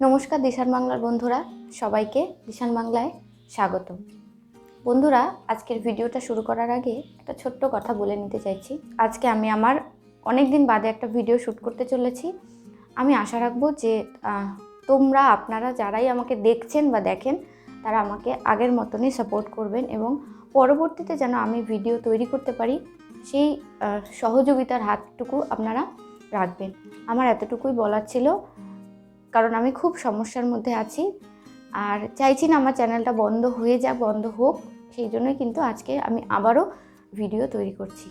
নমস্কার দিশান বাংলার বন্ধুরা, সবাইকে দিশান বাংলায় স্বাগত। বন্ধুরা, আজকের ভিডিওটা শুরু করার আগে একটা ছোট্ট কথা বলে নিতে চাইছি। আজকে আমি আমার অনেক দিন বাদে একটা ভিডিও শ্যুট করতে চলেছি। আমি আশা রাখব যে তোমরা, আপনারা যারাই আমাকে দেখছেন বা দেখেন, তারা আমাকে আগের মতনই সাপোর্ট করবেন এবং পরবর্তীতে যেন আমি ভিডিও তৈরি করতে পারি, সেই সহযোগিতার হাতটুকু আপনারা রাখবেন। আমার এতটুকুই বলার ছিল। কারণ আমি খুব সমস্যার মধ্যে আছি। আর চাইছি না আমার চ্যানেলটা বন্ধ হয়ে যাক, বন্ধ হোক। সেই জন্যই কিন্তু আজকে আমি আবারও ভিডিও তৈরি করছি।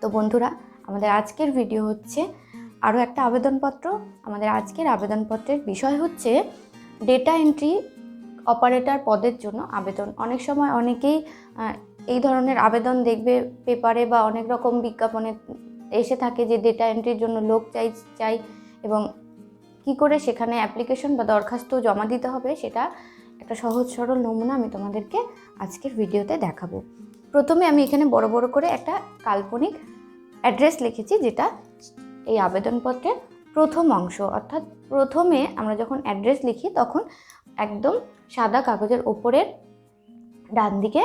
তো বন্ধুরা, আমাদের আজকের ভিডিও হচ্ছে আরও একটা আবেদনপত্র। আমাদের আজকের আবেদনপত্রের বিষয় হচ্ছে ডেটা এন্ট্রি অপারেটর পদের জন্য আবেদন। অনেক সময় অনেকেই এই ধরনের আবেদন দেখবে পেপারে বা অনেক রকম বিজ্ঞাপনে এসে থাকে যে ডেটা এন্ট্রির জন্য লোক চাই চাই এবং কি করে সেখানে অ্যাপ্লিকেশন বা দরখাস্ত জমা দিতে হবে সেটা একটা সহজ সরল নমুনা আমি তোমাদেরকে আজকের ভিডিওতে দেখাবো। প্রথমে আমি এখানে বড় বড় করে একটা কাল্পনিক অ্যাড্রেস লিখেছি যেটা এই আবেদনপত্রের প্রথম অংশ। অর্থাৎ প্রথমে আমরা যখন অ্যাড্রেস লিখি তখন একদম সাদা কাগজের ওপরের ডান দিকে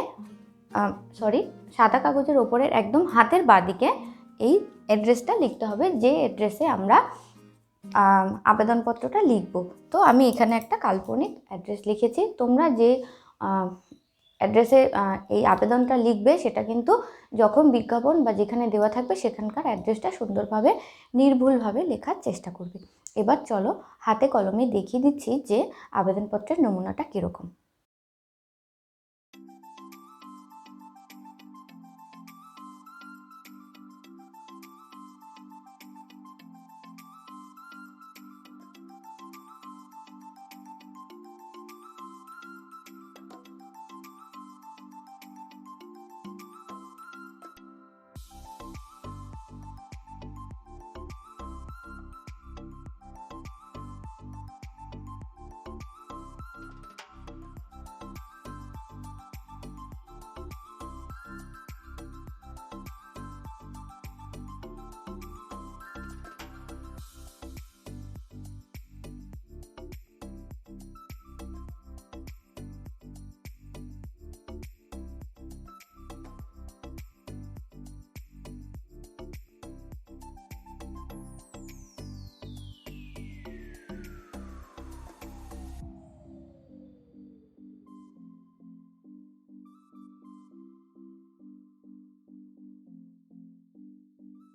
সরি সাদা কাগজের ওপরের একদম হাতের বাঁদিকে এই অ্যাড্রেসটা লিখতে হবে। যে অ্যাড্রেসে আমরা আম, আবেদনপত্রটা লিখব। তো আমি এখানে একটা কাল্পনিক অ্যাড্রেস লিখেছি। তোমরা যে অ্যাড্রেসে এই আবেদনটা লিখবে, সেটা কিন্তু যখন বিজ্ঞাপন বা যেখানে দেওয়া থাকবে, সেখানকার অ্যাড্রেসটা সুন্দরভাবে, নির্ভুলভাবে লেখার চেষ্টা করবে। এবার চলো, হাতে কলমে দেখিয়ে দিচ্ছি যে আবেদনপত্রের নমুনাটা কীরকম।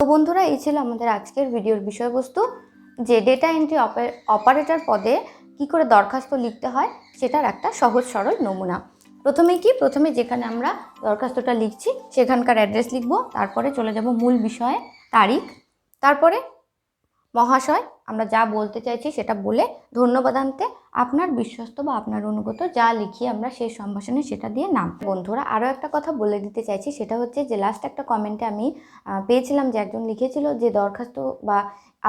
তো বন্ধুরা, এই ছিল আমাদের আজকের ভিডিওর বিষয়বস্তু। যে ডেটা এন্ট্রি অপারেটর পদে কি করে দরখাস্ত লিখতে হয়, সেটার একটা সহজ সরল নমুনা। প্রথমে কি? প্রথমে যেখানে আমরা দরখাস্তটা লিখছি, সেখানকার অ্যাড্রেস লিখব, তারপরে চলে যাব মূল বিষয়ে, তারিখ, তারপরে মহাশয় আমরা যা বলতে চাইছি সেটা বলে ধন্যবাদ আনতে আপনার বিশ্বস্ত বা আপনার অনুগত যা লিখি আমরা সেই সম্ভাষণে সেটা দিয়ে নাম। বন্ধুরা, আরও একটা কথা বলে দিতে চাইছি, সেটা হচ্ছে যে লাস্ট একটা কমেন্টে আমি পেয়েছিলাম যে একজন লিখেছিল যে দরখাস্ত বা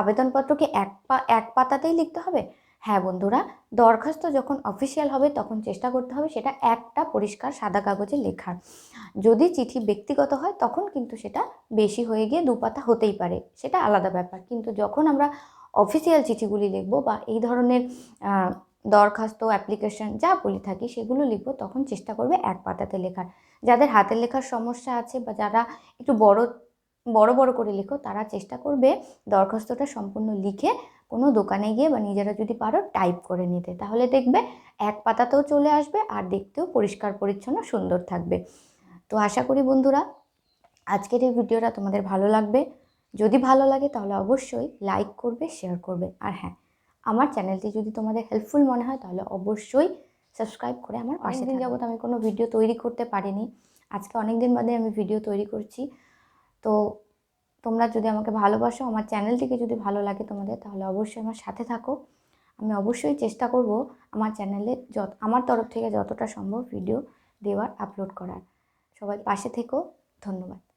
আবেদনপত্রকে এক পা, এক পাতাতেই লিখতে হবে। হ্যাঁ বন্ধুরা, দরখাস্ত যখন অফিসিয়াল হবে তখন চেষ্টা করতে হবে সেটা একটা পরিষ্কার সাদা কাগজে লেখার। যদি চিঠি ব্যক্তিগত হয় তখন কিন্তু সেটা বেশি হয়ে গিয়ে দু পাতা হতেই পারে, সেটা আলাদা ব্যাপার। কিন্তু যখন আমরা অফিসিয়াল চিঠিগুলি লিখব বা এই ধরনের দরখাস্ত অ্যাপ্লিকেশন যা বলে থাকি সেগুলো লিখব, তখন চেষ্টা করবে এক পাতাতে লেখার। যাদের হাতের লেখার সমস্যা আছে বা যারা একটু বড় বড় বড় করে লেখো, তারা চেষ্টা করবে দরখাস্তটা সম্পূর্ণ লিখে কোনো দোকানে গিয়ে বা নিজেরা যদি পারো টাইপ করে নিতে। তাহলে দেখবে এক পাতাতেও চলে আসবে আর দেখতেও পরিষ্কার, পরিচ্ছন্ন, সুন্দর থাকবে। তো আশা করি বন্ধুরা, আজকের এই ভিডিওটা তোমাদের ভালো লাগবে। যদি ভালো লাগে তাহলে অবশ্যই লাইক করবে শেয়ার করবে। আর হ্যাঁ আমার চ্যানেলটি যদি তোমাদের হেল্পফুল মনে হয় তাহলে অবশ্যই সাবস্ক্রাইব করে আমার পাশে দিন যাবত আমি কোনো ভিডিও তৈরি করতে পারিনি। আজকে অনেক দিন বাদে আমি ভিডিও তৈরি করছি। তো তোমরা যদি আমাকে ভালোবাসো আমার চ্যানেলটিকে যদি ভালো লাগে তোমাদের তাহলে অবশ্যই আমার সাথে থাকো। আমি অবশ্যই চেষ্টা করব আমার চ্যানেলে যত আমার তরফ থেকে যতটা সম্ভব ভিডিও দেওয়ার আপলোড করার। সবাই পাশে থেকো। ধন্যবাদ।